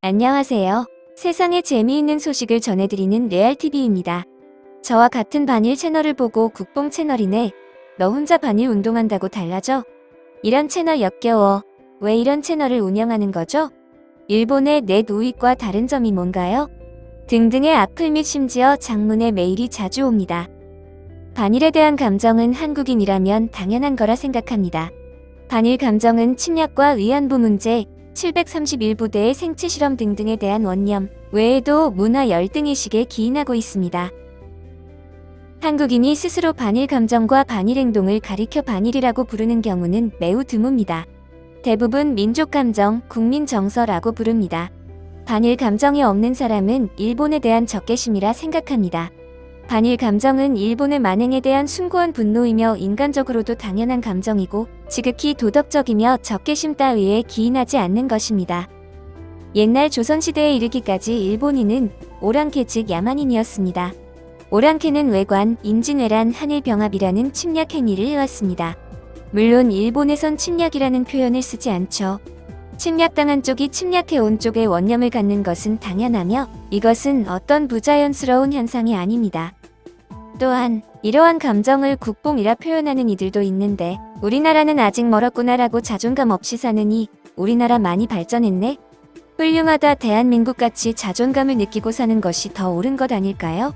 안녕하세요. 세상에 재미있는 소식을 전해드리는 레알TV입니다. 저와 같은 반일 채널을 보고 국뽕 채널이네. 너 혼자 반일 운동한다고 달라져? 이런 채널 역겨워. 왜 이런 채널을 운영하는 거죠? 일본의 넷 우익과 다른 점이 뭔가요? 등등의 악플 및 심지어 장문의 메일이 자주 옵니다. 반일에 대한 감정은 한국인이라면 당연한 거라 생각합니다. 반일 감정은 침략과 위안부 문제, 731부대의 생체 실험 등등에 대한 원념 외에도 문화 열등의식에 기인하고 있습니다. 한국인이 스스로 반일 감정과 반일 행동을 가리켜 반일이라고 부르는 경우는 매우 드뭅니다. 대부분 민족 감정, 국민 정서라고 부릅니다. 반일 감정이 없는 사람은 일본에 대한 적개심이라 생각합니다. 반일 감정은 일본의 만행에 대한 숭고한 분노이며 인간적으로도 당연한 감정이고 지극히 도덕적이며 적개심 따위에 기인하지 않는 것입니다. 옛날 조선시대에 이르기까지 일본인은 오랑캐 즉 야만인이었습니다. 오랑캐는 외관, 임진왜란, 한일병합이라는 침략 행위를 해왔습니다. 물론 일본에선 침략이라는 표현을 쓰지 않죠. 침략당한 쪽이 침략해온 쪽에 원념을 갖는 것은 당연하며 이것은 어떤 부자연스러운 현상이 아닙니다. 또한 이러한 감정을 국뽕이라 표현하는 이들도 있는데 우리나라는 아직 멀었구나라고 자존감 없이 사느니 우리나라 많이 발전했네? 훌륭하다 대한민국같이 자존감을 느끼고 사는 것이 더 옳은 것 아닐까요?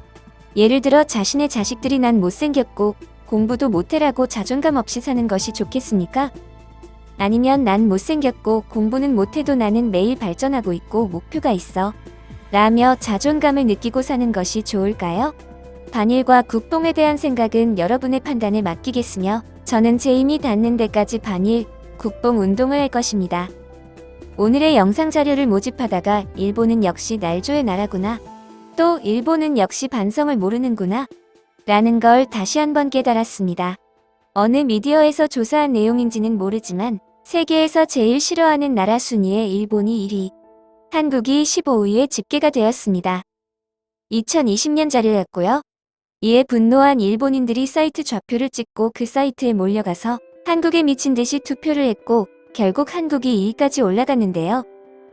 예를 들어 자신의 자식들이 난 못생겼고 공부도 못해라고 자존감 없이 사는 것이 좋겠습니까? 아니면 난 못생겼고 공부는 못해도 나는 매일 발전하고 있고 목표가 있어. 라며 자존감을 느끼고 사는 것이 좋을까요? 반일과 국뽕에 대한 생각은 여러분의 판단에 맡기겠으며 저는 제 힘이 닿는 데까지 반일, 국뽕 운동을 할 것입니다. 오늘의 영상 자료를 모집하다가 일본은 역시 날조의 나라구나. 또 일본은 역시 반성을 모르는구나. 라는 걸 다시 한번 깨달았습니다. 어느 미디어에서 조사한 내용인지는 모르지만 세계에서 제일 싫어하는 나라 순위에 일본이 1위, 한국이 15위에 집계가 되었습니다. 2020년 자료였고요. 이에 분노한 일본인들이 사이트 좌표를 찍고 그 사이트에 몰려가서 한국에 미친 듯이 투표를 했고 결국 한국이 2위까지 올라갔는데요.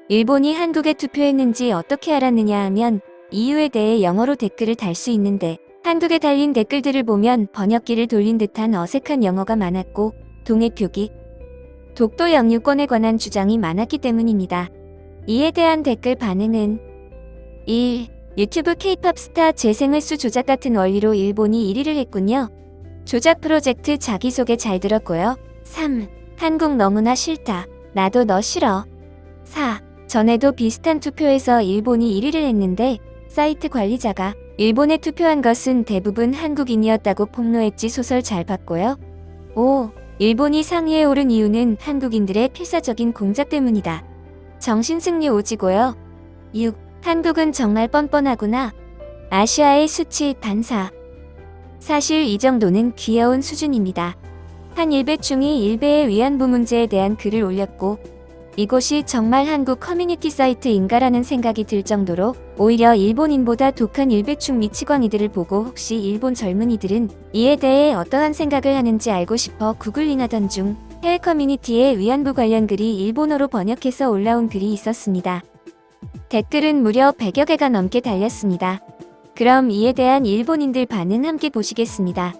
일본이 한국에 투표했는지 어떻게 알았느냐 하면 이유에 대해 영어로 댓글을 달 수 있는데 한국에 달린 댓글들을 보면 번역기를 돌린 듯한 어색한 영어가 많았고 동해 표기, 독도 영유권에 관한 주장이 많았기 때문입니다. 이에 대한 댓글 반응은 1. 유튜브 케이팝 스타 재생을 수 조작 같은 원리로 일본이 1위를 했군요. 조작 프로젝트 자기소개 잘 들었고요. 3. 한국 너무나 싫다. 나도 너 싫어. 4. 전에도 비슷한 투표에서 일본이 1위를 했는데 사이트 관리자가 일본에 투표한 것은 대부분 한국인이었다고 폭로했지 소설 잘 봤고요. 5. 일본이 상위에 오른 이유는 한국인들의 필사적인 공작 때문이다. 정신승리 오지고요. 6. 한국은 정말 뻔뻔하구나. 아시아의 수치 반사. 사실 이 정도는 귀여운 수준입니다. 한 일배충이 일베의 위안부 문제에 대한 글을 올렸고 이곳이 정말 한국 커뮤니티 사이트인가라는 생각이 들 정도로 오히려 일본인보다 독한 일배충 미치광이들을 보고 혹시 일본 젊은이들은 이에 대해 어떠한 생각을 하는지 알고 싶어 구글링하던 중 해외 커뮤니티에 위안부 관련 글이 일본어로 번역해서 올라온 글이 있었습니다. 댓글은 무려 100여 개가 넘게 달렸습니다. 그럼 이에 대한 일본인들 반응 함께 보시겠습니다.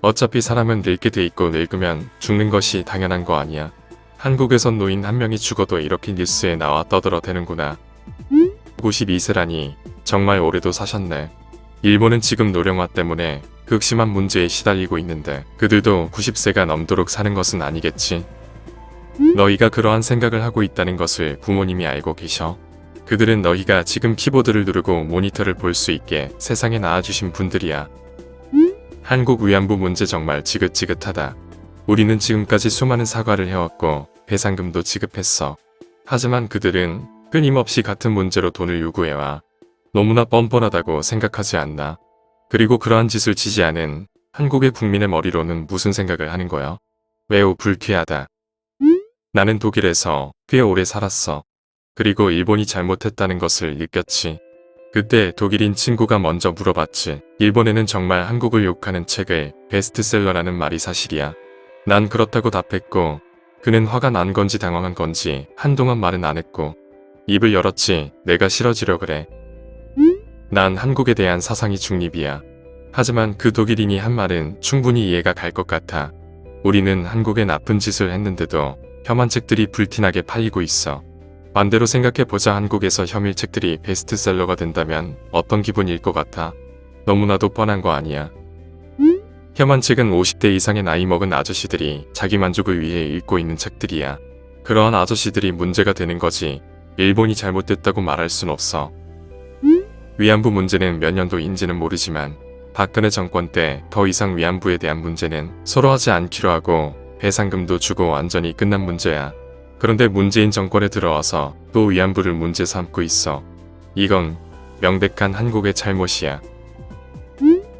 어차피 사람은 늙게 돼 있고 늙으면 죽는 것이 당연한 거 아니야. 한국에선 노인 한 명이 죽어도 이렇게 뉴스에 나와 떠들어대는구나. 52세라니 정말 오래도 사셨네. 일본은 지금 노령화 때문에 극심한 문제에 시달리고 있는데 그들도 90세가 넘도록 사는 것은 아니겠지. 너희가 그러한 생각을 하고 있다는 것을 부모님이 알고 계셔. 그들은 너희가 지금 키보드를 누르고 모니터를 볼 수 있게 세상에 낳아주신 분들이야. 한국 위안부 문제 정말 지긋지긋하다. 우리는 지금까지 수많은 사과를 해왔고 배상금도 지급했어. 하지만 그들은 끊임없이 같은 문제로 돈을 요구해와 너무나 뻔뻔하다고 생각하지 않나. 그리고 그러한 짓을 지지하는 한국의 국민의 머리로는 무슨 생각을 하는 거야? 매우 불쾌하다. 나는 독일에서 꽤 오래 살았어. 그리고 일본이 잘못했다는 것을 느꼈지. 그때 독일인 친구가 먼저 물어봤지. 일본에는 정말 한국을 욕하는 책을 베스트셀러라는 말이 사실이야. 난 그렇다고 답했고, 그는 화가 난 건지 당황한 건지 한동안 말은 안 했고, 입을 열었지 내가 싫어지려 그래. 난 한국에 대한 사상이 중립이야. 하지만 그 독일인이 한 말은 충분히 이해가 갈 것 같아. 우리는 한국에 나쁜 짓을 했는데도 혐한 책들이 불티나게 팔리고 있어. 반대로 생각해보자 한국에서 혐일 책들이 베스트셀러가 된다면 어떤 기분일 것 같아? 너무나도 뻔한 거 아니야. 혐한 책은 50대 이상의 나이 먹은 아저씨들이 자기 만족을 위해 읽고 있는 책들이야. 그러한 아저씨들이 문제가 되는 거지. 일본이 잘못됐다고 말할 순 없어. 위안부 문제는 몇 년도인지는 모르지만 박근혜 정권 때 더 이상 위안부에 대한 문제는 서로 하지 않기로 하고 배상금도 주고 완전히 끝난 문제야. 그런데 문재인 정권에 들어와서 또 위안부를 문제 삼고 있어. 이건 명백한 한국의 잘못이야.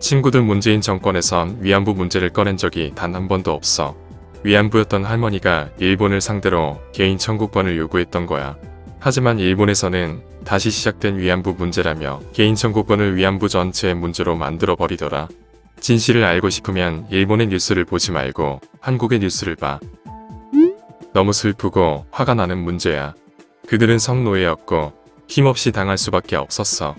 친구들 문재인 정권에선 위안부 문제를 꺼낸 적이 단 한 번도 없어. 위안부였던 할머니가 일본을 상대로 개인 청구권을 요구했던 거야. 하지만 일본에서는 다시 시작된 위안부 문제라며 개인 청구권을 위안부 전체의 문제로 만들어 버리더라. 진실을 알고 싶으면 일본의 뉴스를 보지 말고 한국의 뉴스를 봐. 너무 슬프고 화가 나는 문제야. 그들은 성노예였고 힘없이 당할 수밖에 없었어.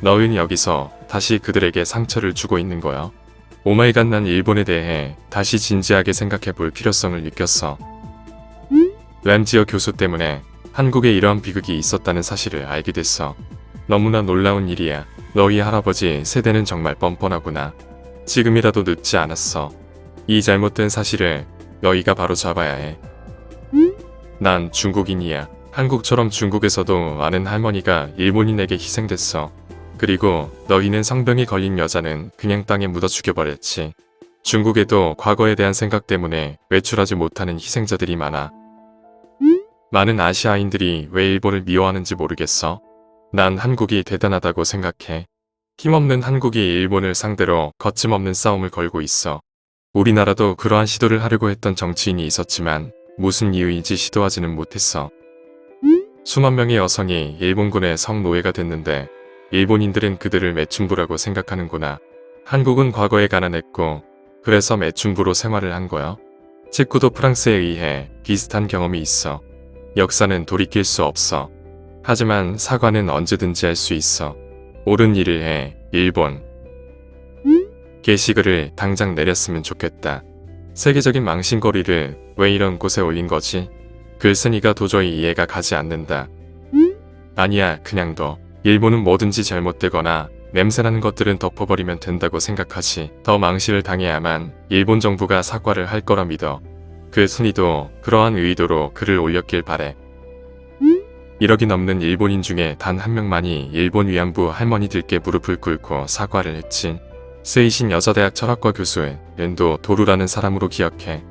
너희는 여기서 다시 그들에게 상처를 주고 있는 거야. 오마이갓 난 일본에 대해 다시 진지하게 생각해 볼 필요성을 느꼈어. 램지어 교수 때문에 한국에 이러한 비극이 있었다는 사실을 알게 됐어. 너무나 놀라운 일이야. 너희 할아버지 세대는 정말 뻔뻔하구나. 지금이라도 늦지 않았어. 이 잘못된 사실을 너희가 바로 잡아야 해. 난 중국인이야. 한국처럼 중국에서도 많은 할머니가 일본인에게 희생됐어. 그리고 너희는 성병이 걸린 여자는 그냥 땅에 묻어 죽여버렸지. 중국에도 과거에 대한 생각 때문에 외출하지 못하는 희생자들이 많아. 많은 아시아인들이 왜 일본을 미워하는지 모르겠어. 난 한국이 대단하다고 생각해. 힘없는 한국이 일본을 상대로 거침없는 싸움을 걸고 있어. 우리나라도 그러한 시도를 하려고 했던 정치인이 있었지만 무슨 이유인지 시도하지는 못했어. 수만 명의 여성이 일본군의 성노예가 됐는데 일본인들은 그들을 매춘부라고 생각하는구나. 한국은 과거에 가난했고 그래서 매춘부로 생활을 한 거야. 체코도 프랑스에 의해 비슷한 경험이 있어. 역사는 돌이킬 수 없어. 하지만 사과는 언제든지 할 수 있어. 옳은 일을 해, 일본. 게시글을 당장 내렸으면 좋겠다. 세계적인 망신거리를 왜 이런 곳에 올린 거지? 글쓴이가 도저히 이해가 가지 않는다. 아니야, 그냥 둬. 일본은 뭐든지 잘못되거나 냄새나는 것들은 덮어버리면 된다고 생각하지. 더 망신을 당해야만 일본 정부가 사과를 할 거라 믿어. 그 순위도 그러한 의도로 글을 올렸길 바래. 1억이 넘는 일본인 중에 단 한 명만이 일본 위안부 할머니들께 무릎을 꿇고 사과를 했지. 세이신 여자대학 철학과 교수의 렌도 도루라는 사람으로 기억해.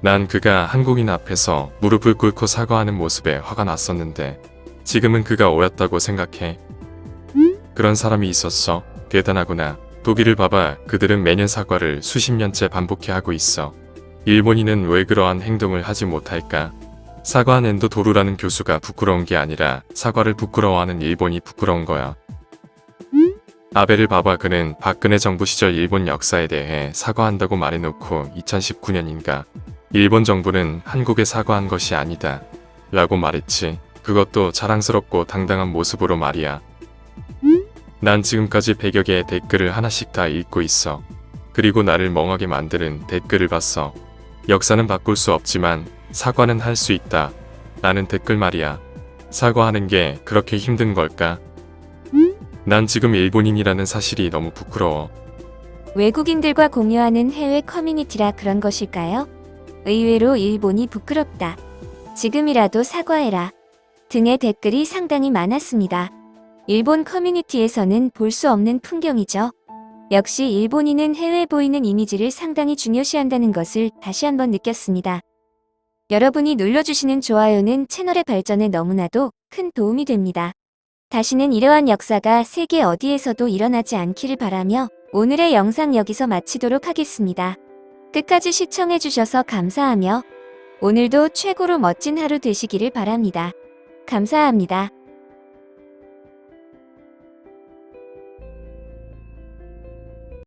난 그가 한국인 앞에서 무릎을 꿇고 사과하는 모습에 화가 났었는데 지금은 그가 옳았다고 생각해. 그런 사람이 있었어. 대단하구나. 독일을 봐봐. 그들은 매년 사과를 수십 년째 반복해 하고 있어. 일본인은 왜 그러한 행동을 하지 못할까? 사과한 엔도 도루라는 교수가 부끄러운 게 아니라 사과를 부끄러워하는 일본이 부끄러운 거야. 아베를 봐봐 그는 박근혜 정부 시절 일본 역사에 대해 사과한다고 말해놓고 2019년인가 일본 정부는 한국에 사과한 것이 아니다 라고 말했지. 그것도 자랑스럽고 당당한 모습으로 말이야. 난 지금까지 100여 개의 댓글을 하나씩 다 읽고 있어. 그리고 나를 멍하게 만드는 댓글을 봤어. 역사는 바꿀 수 없지만 사과는 할 수 있다. 라는 댓글 말이야. 사과하는 게 그렇게 힘든 걸까? 난 지금 일본인이라는 사실이 너무 부끄러워. 외국인들과 공유하는 해외 커뮤니티라 그런 것일까요? 의외로 일본이 부끄럽다. 지금이라도 사과해라. 등의 댓글이 상당히 많았습니다. 일본 커뮤니티에서는 볼 수 없는 풍경이죠. 역시 일본인은 해외에 보이는 이미지를 상당히 중요시한다는 것을 다시 한번 느꼈습니다. 여러분이 눌러주시는 좋아요는 채널의 발전에 너무나도 큰 도움이 됩니다. 다시는 이러한 역사가 세계 어디에서도 일어나지 않기를 바라며 오늘의 영상 여기서 마치도록 하겠습니다. 끝까지 시청해주셔서 감사하며 오늘도 최고로 멋진 하루 되시기를 바랍니다. 감사합니다.